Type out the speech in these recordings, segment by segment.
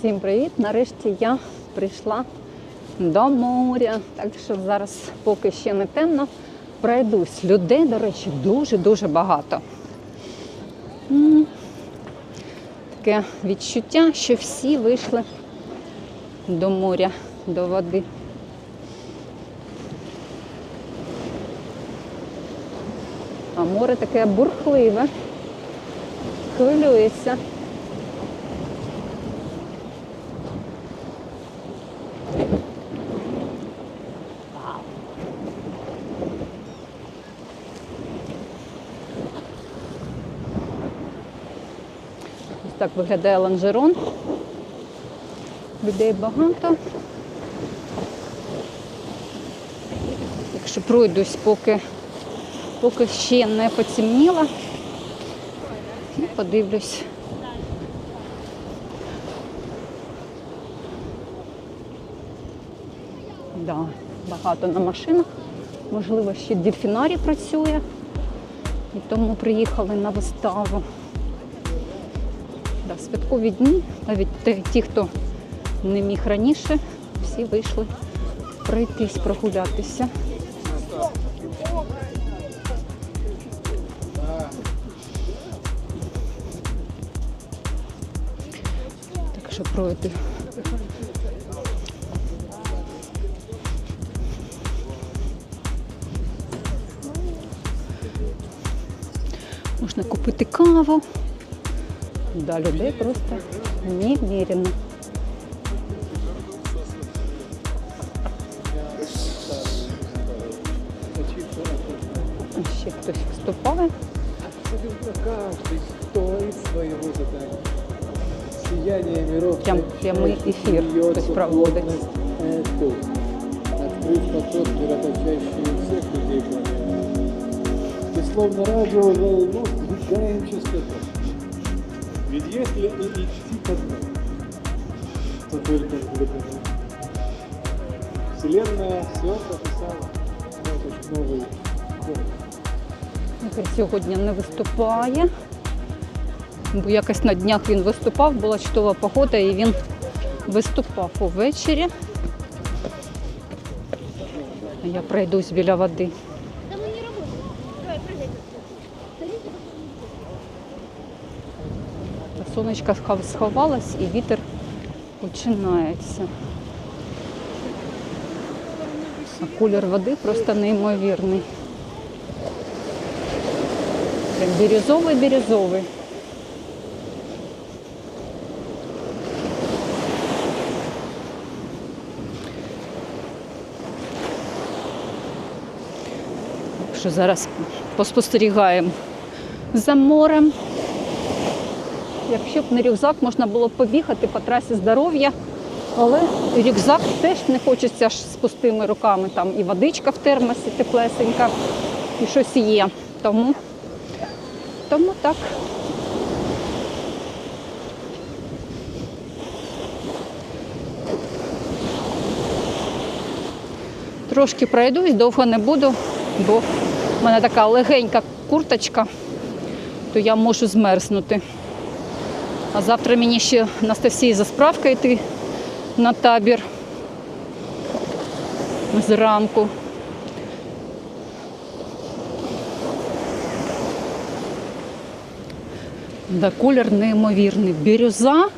Всім привіт! Нарешті я прийшла до моря. Так що зараз, поки ще не темно, пройдусь. Людей, до речі, дуже-дуже багато. Таке відчуття, що всі вийшли до моря, до води. А море таке бурхливе, хвилюється. Так виглядає ланжерон. Людей багато. Якщо пройдусь, поки, поки ще не потемніло, і подивлюсь. Да, багато на машинах. Можливо, ще дельфінарій працює. І тому приїхали на виставу. Да, святкові навіть ті, хто не міг раніше, всі вийшли пройтись, прогулятися. Так що пройду. Можна купити каву. Да, людей просто немерено. Ще хтось виступає. Каждый стоит своего задания. Сияние миров. Прям прямий ефір хтось проводить. Эту. Открыв поток, мироточащий всех людей планеты. И словно радио волну сдвигаем частоту. Ведь если и идти по дну, то только в. Вселенная все прописала. Может, новый город. Ігор сьогодні не виступає, бо якось на днях він виступав, була чудова погода і він виступав увечері. Я пройдусь біля води. Сонечко схов- сховалось і вітер починається. А колір води просто неймовірний. Прям бірюзовий-бірюзовий. Що зараз поспостерігаємо за морем. Якщо б не рюкзак, можна було б побігати по трасі здоров'я, але рюкзак теж не хочеться ж з пустими руками. Там і водичка в термосі теплесенька, і щось є. Тому, тому так. Трошки пройдусь, довго не буду, бо в мене така легенька курточка, то я можу змерзнути. А завтра мені ще Анастасії за справка йти на табір зранку. Да, колір неймовірний. Бірюза.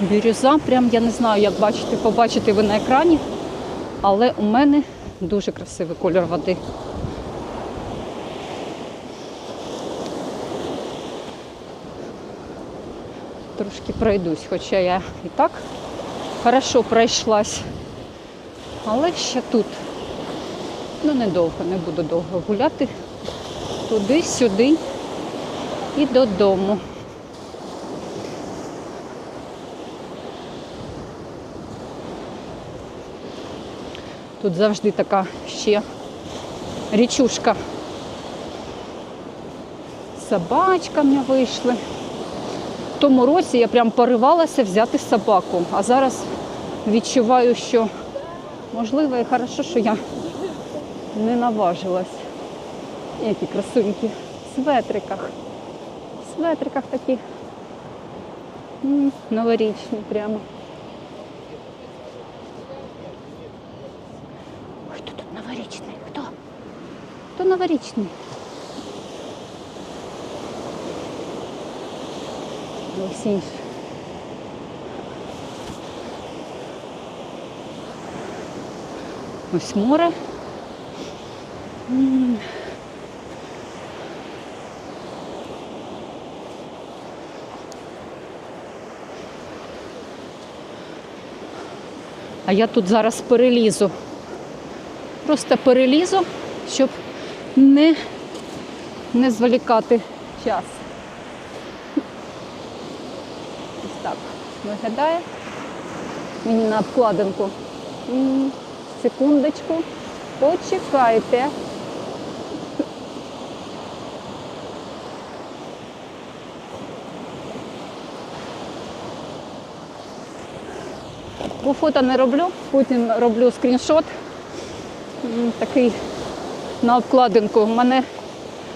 Бірюза, прям я не знаю, як бачите, побачите ви на екрані, але у мене дуже красивий колір води. Трошки пройдусь, хоча я і так хорошо пройшлась. Але ще тут. Ну, недовго, не буду довго гуляти. Туди-сюди і додому. Тут завжди така ще річушка. Собачками вийшли. В тому році я прям поривалася взяти собаку, а зараз відчуваю, що можливо і хорошо, що я не наважилась. Які красунькі. В светриках. В светриках таких М, Новорічні прямо. Хто тут новорічний? Хто? Хто новорічний? Ось інші. Ось море. А я тут зараз перелізу. Просто перелізу, щоб не, не зволікати час. Ось так виглядає. Мені на обкладинку. Секундочку. Почекайте. Бо фото не роблю, потім роблю скріншот. Такий на обкладинку. У мене,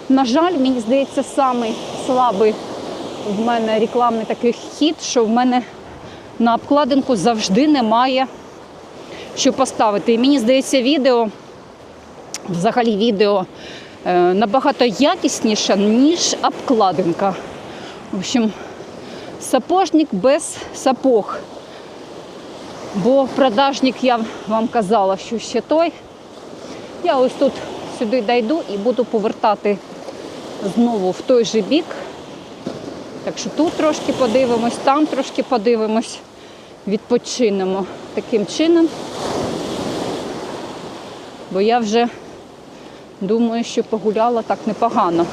на жаль, мені здається, самий слабий в мене рекламний такий хід, що в мене на обкладинку завжди немає що поставити. І мені здається, відео, взагалі відео е, набагато якісніше, ніж обкладинка. В общем, сапожник без сапог. Бо продажник, я вам казала, що ще той. Я ось тут сюди дійду і буду повертати знову в той же бік. Так що тут трошки подивимось, там трошки подивимось, відпочинемо таким чином. Бо я вже думаю, що погуляла так непогано.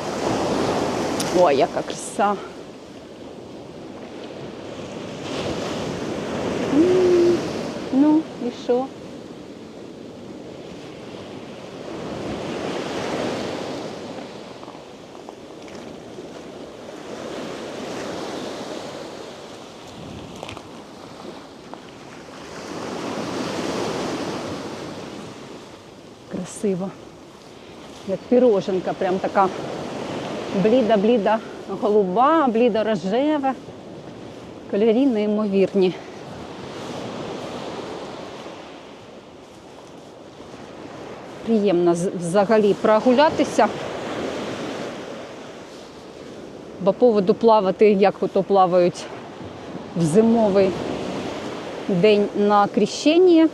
Ой, яка краса. Ну, і що? Красиво. Як піроженка, прям така бліда-бліда голуба, блідо-рожева. Кольорі неймовірні. Приємно взагалі прогулятися. По поводу плавати, як ото плавають в зимовий день на крещенні.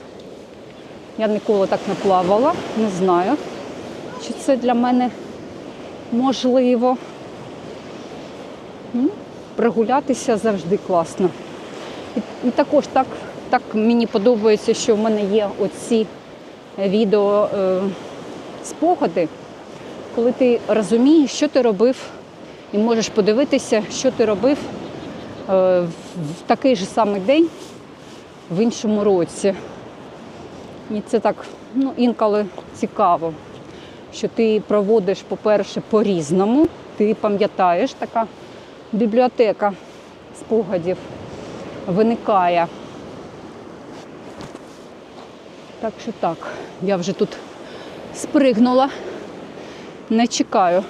Я ніколи так не плавала, не знаю, чи це для мене можливо. Прогулятися завжди класно. І, також так, так мені подобається, що в мене є оці відео е, спогади, коли ти розумієш, що ти робив, і можеш подивитися, що ти робив е, в такий же самий день в іншому році. І це так ну, інколи цікаво, що ти проводиш, по-перше, по-різному. Ти пам'ятаєш, така бібліотека спогадів виникає. Так що так, я вже тут спригнула, не чекаю.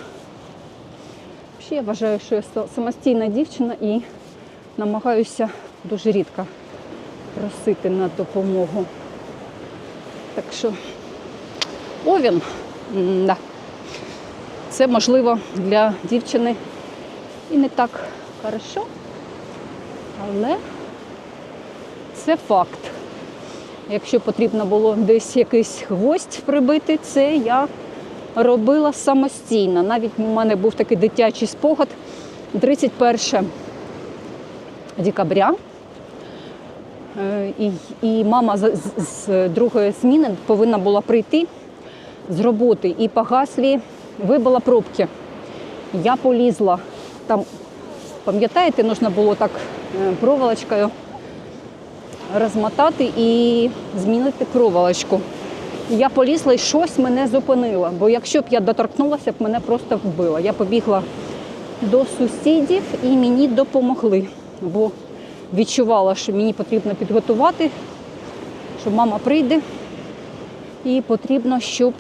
Я вважаю, що я самостійна дівчина і намагаюся дуже рідко просити на допомогу. Так що овін, да. це можливо для дівчини і не так хорошо, але це факт. Якщо потрібно було десь якийсь гвоздь прибити, це я робила самостійно. Навіть у мене був такий дитячий спогад 31 декабря. Е, І, і мама з, з, з другої зміни повинна була прийти з роботи і по гаслі вибила пробки. Я полізла. Там, пам'ятаєте, потрібно було так е, проволочкою розмотати і змінити проволочку. Я полізла і щось мене зупинило, бо якщо б я доторкнулася, б мене просто вбило. Я побігла до сусідів і мені допомогли, бо відчувала, що мені потрібно підготувати, що мама прийде, і потрібно, щоб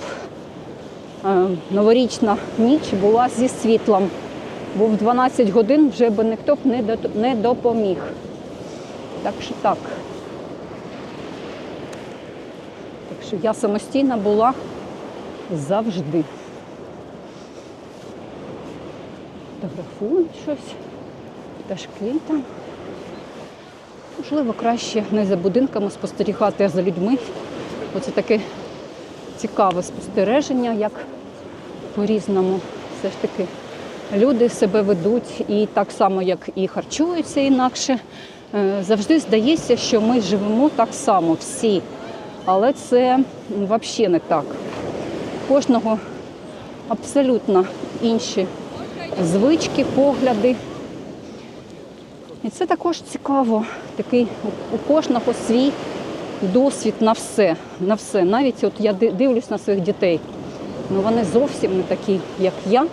е, новорічна ніч була зі світлом. бо в 12 годин вже би ніхто б не до- не допоміг. Так що так. Так що я самостійна була завжди. Фотографують щось, пташки там. Можливо, краще не за будинками спостерігати, а за людьми. Оце таке цікаве спостереження, як по-різному все ж таки люди себе ведуть і так само, як і харчуються інакше. Е, Завжди здається, що ми живемо так само всі. Але це взагалі не так. Кожного абсолютно інші звички, погляди. І це також цікаво. Такий у- кожного свій досвід на все. На все. Навіть от я дивлюсь на своїх дітей. Ну вони зовсім не такі, як я,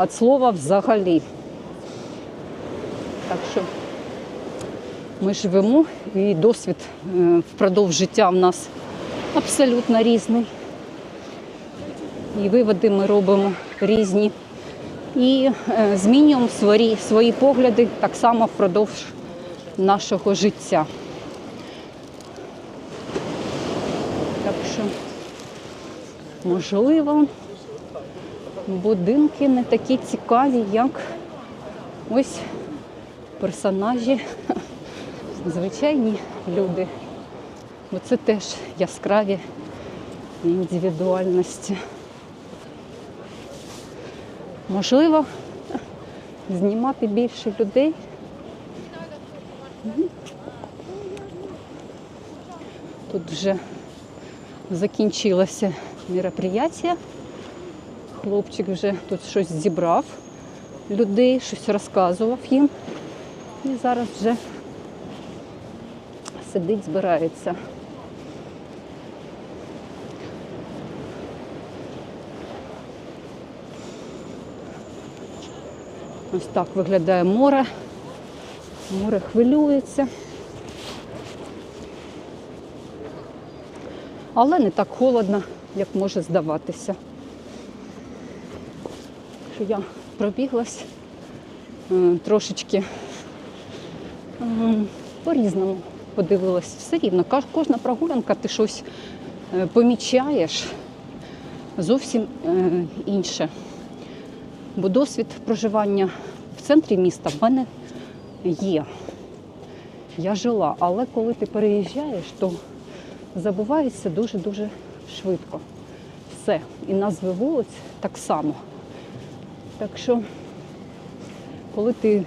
від слова взагалі. Так що ми живемо, і досвід е, впродовж життя в нас абсолютно різний. І виводи ми робимо різні. І е, змінюємо свої, свої погляди так само впродовж нашого життя. Так що, можливо, будинки не такі цікаві, як ось персонажі, звичайні люди. Бо це теж яскраві індивідуальності. Можливо, знімати більше людей. Тут вже закінчилося мероприятие. Хлопчик вже тут щось зібрав людей, щось розказував їм. І зараз вже сидить, збирається. Ось так виглядає море. Море хвилюється. Але не так холодно, як може здаватися. Що я пробіглась е, трошечки по-різному подивилась. Все рівно. Кожна прогулянка ти щось е, помічаєш зовсім е, інше. Бо досвід проживання в центрі міста в мене є. Я жила, але коли ти переїжджаєш, то забувається дуже-дуже швидко. Все. І назви вулиць так само. Так що, коли ти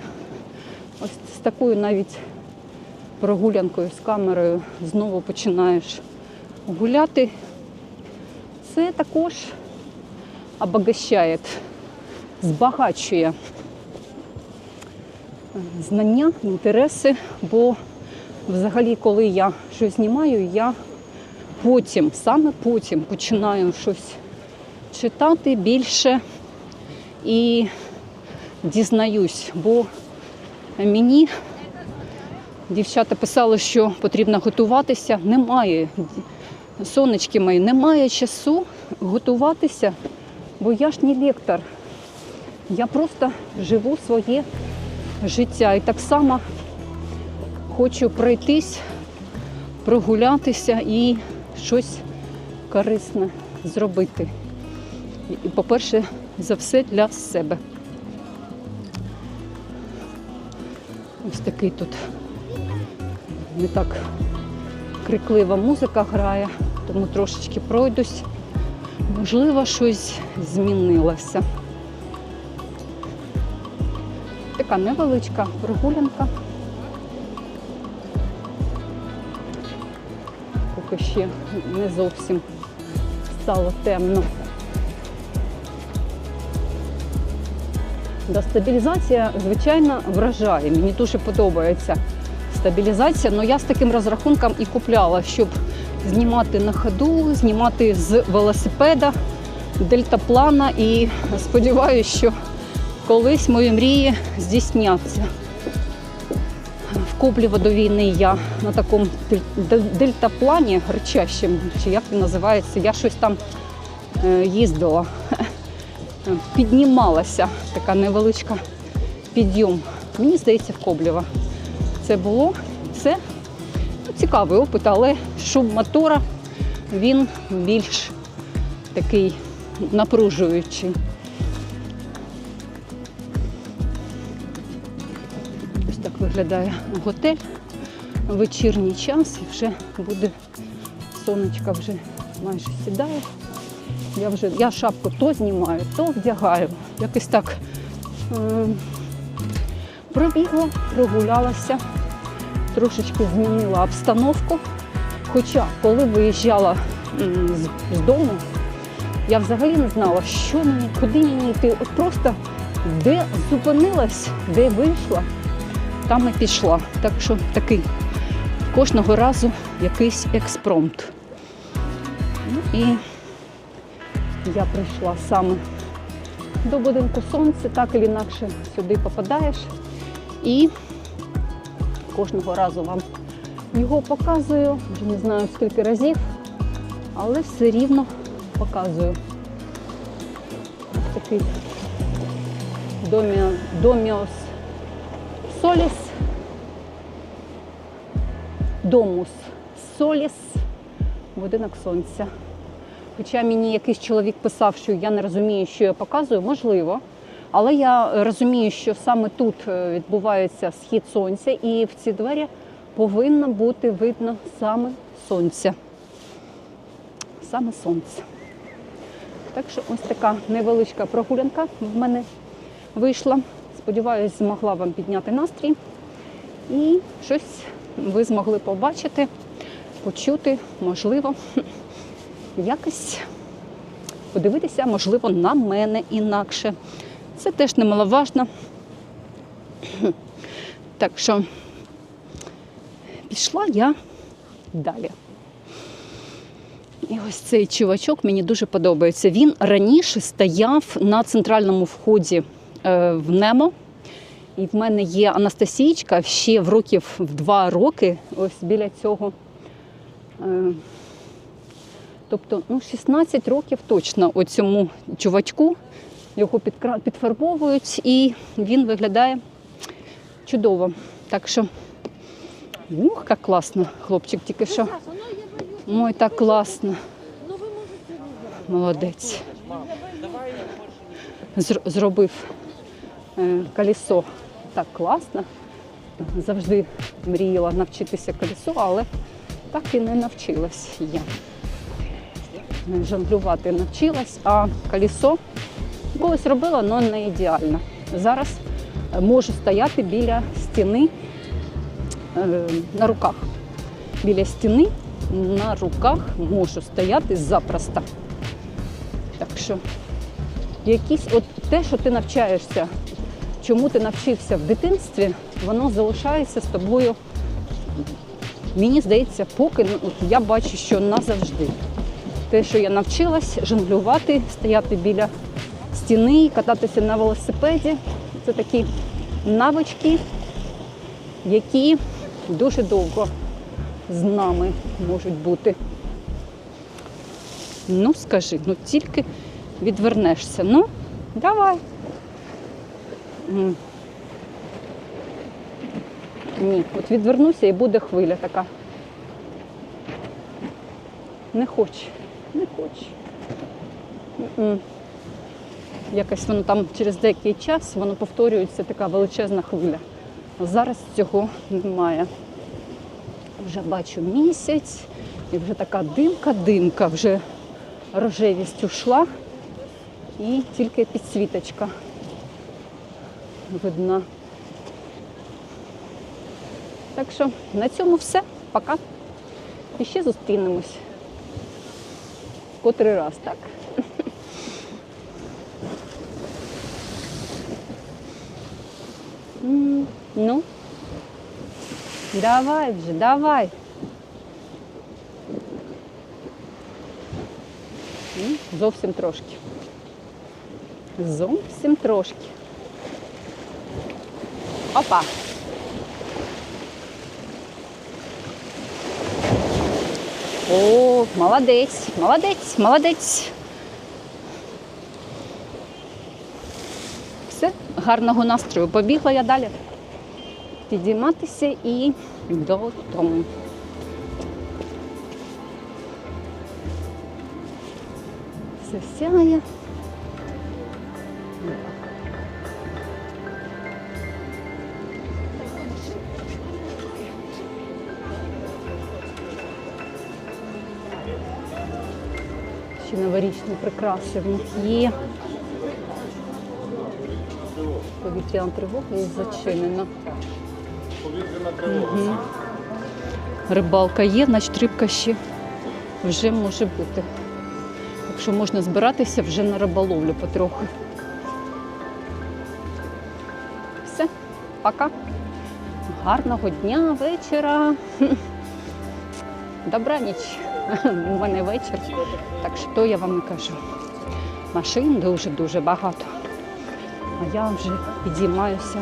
ось з такою навіть прогулянкою з камерою знову починаєш гуляти, це також обогащає збагачує знання, інтереси, бо взагалі, коли я щось знімаю, я потім, саме потім починаю щось читати більше і дізнаюсь, бо мені дівчата писали, що потрібно готуватися. Немає, сонечки мої, немає часу готуватися, бо я ж не лектор. Я просто живу своє життя. І так само хочу пройтись, прогулятися і щось корисне зробити. І, по-перше, за все для себе. Ось такий тут не так криклива музика грає, тому трошечки пройдусь. Можливо, щось змінилося. Така невеличка прогулянка. Поки ще не зовсім стало темно. Да, стабілізація, звичайно, вражає. Мені дуже подобається стабілізація, але я з таким розрахунком і купляла, щоб знімати на ходу, знімати з велосипеда, дельтаплана і сподіваюся, що колись мої мрії здійсняться. В Коблєво до війни я на такому дель- дель- дельтаплані речащому, чи як він називається, я щось там е, їздила, піднімалася, така невеличка підйом. Мені здається, в Коблєва. Це було. Це ну, цікавий опит, але шум мотора він більш такий напружуючий. Виглядає готель. Вечірній час і вже буде сонечко вже майже сідає. Я вже я шапку то знімаю, то вдягаю. Якось так е, пробігла, прогулялася, трошечки змінила обстановку. Хоча, коли виїжджала з, з дому, я взагалі не знала, що мені, куди мені йти. От просто де зупинилась, де вийшла, там і пішла. Так що такий кожного разу якийсь експромт. Ну і я прийшла саме до будинку сонця, так і інакше сюди попадаєш. І кожного разу вам його показую, вже не знаю скільки разів, але все рівно показую. Ось такий доміос соліс. Домус соліс, будинок сонця. Хоча мені якийсь чоловік писав, що я не розумію, що я показую, можливо. Але я розумію, що саме тут е, відбувається схід сонця, і в ці двері повинно бути видно саме сонця. Саме сонце. Так що ось така невеличка прогулянка в мене вийшла. Сподіваюсь, змогла вам підняти настрій. І щось ви змогли побачити, почути, можливо, якось подивитися, можливо, на мене інакше. Це теж немаловажно. Так що пішла я далі. І ось цей чувачок мені дуже подобається. Він раніше стояв на центральному вході е, в Немо. І в мене є Анастасійчка ще в років в два роки, ось біля цього. Е, Тобто ну, 16 років точно оцьому чувачку. Його підфарбовують і він виглядає чудово. Так що, ух, як класно, хлопчик тільки що. Ой, так класно. Ну. Молодець. Зробив е, колесо так класно. Завжди мріяла навчитися колесо, але так і не навчилась я. Жонглювати навчилась, а колесо колись робила, але не ідеально. Зараз можу стояти біля стіни е, на руках. Біля стіни на руках можу стояти запросто. Так що якісь от те, що ти навчаєшся, чому ти навчився в дитинстві, воно залишається з тобою. Мені здається, поки ну, от я бачу, що назавжди. Те, що я навчилась жонглювати, стояти біля стіни, кататися на велосипеді. Це такі навички, які дуже довго з нами можуть бути. Ну, скажи, ну тільки відвернешся. Ну, давай. Ні, от відвернуся і буде хвиля така. Не хоче, не хоче. Якось воно там через деякий час воно повторюється така величезна хвиля. Зараз цього немає. Вже бачу місяць, і вже така димка-димка, вже рожевість ушла, і тільки підсвіточка видна. Так що на цьому все. Пока. І ще зустрінемось. Котрий раз, так? Ну, давай вже, давай. Зовсім трошки. Зовсім трошки. Опа. О, молодець, молодець, молодець. Все, гарного настрою. Побігла я далі підійматися і додому. Все сяє. Новорічні прикраси в них є. Повітряна тривога і зачинена. Мгм. Рибалка є, значить рибка ще вже може бути. Так що можна збиратися вже на риболовлю потроху. Все, пока. Гарного дня, вечора. Хм. Добраніч. У мене вечір. Так що я вам і кажу. Машин дуже-дуже багато. А я вже підіймаюся